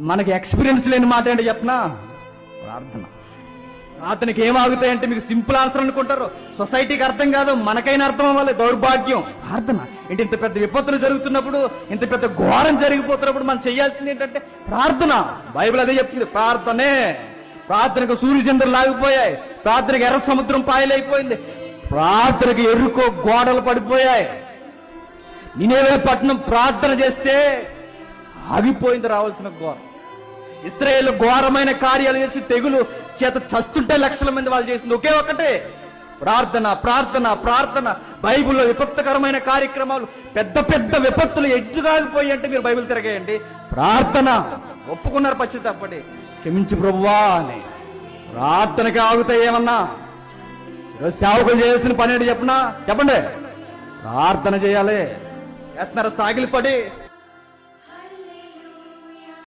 మనకి ఎక్స్పీరియన్స్ లేని మాట ఏంటి చెప్పనా? ప్రార్థన. ప్రార్థనకి ఏం ఆగుతాయంటే మీకు సింపుల్ ఆన్సర్ అనుకుంటారు. సొసైటీకి అర్థం కాదు మనకైనా అర్థం అవ్వాలి దౌర్భాగ్యం. ప్రార్థన. ఏంటి ఇంత పెద్ద విపత్తులు జరుగుతున్నప్పుడు ఇంత పెద్ద ఘోరం జరిగిపోతున్నప్పుడు మనం చేయాల్సింది ఏంటంటే ప్రార్థన. బైబిల్ అదే చెప్తుంది ప్రార్థనే. ప్రార్థనకు సూర్యచంద్రులు లాగిపోయాయి ప్రార్థనకు ఎర్ర సముద్రం పాయలైపోయింది. ప్రార్థనకు ఎరుకో గోడలు పడిపోయాయి. నేనేవే పట్టణం ప్రార్థన చేస్తే ఆగిపోయింది రావాల్సిన గోడ ఇస్రాయేల్ ఘోరమైన కార్యాలు చేసి తెగులు చేత చస్తుంటే లక్షల మంది వాళ్ళు చేసింది. ఒకే ఒకటే ప్రార్థన ప్రార్థన ప్రార్థన. బైబిల్లో విపత్తుకరమైన కార్యక్రమాలు పెద్ద పెద్ద విపత్తులు ఎడ్డు అంటే మీరు బైబిల్ తిరగేయండి. ప్రార్థన. ఒప్పుకున్నారు పశ్చితప్పటి క్షమించి ప్రభువా అని. ప్రార్థనకి ఆగుతాయి ఏమన్నా? సేవకులు చేయాల్సిన పని ఏంటి చెప్పనా? చెప్పండి. ప్రార్థన చేయాలి. వేస్తున్నారా సాగిలిపడి.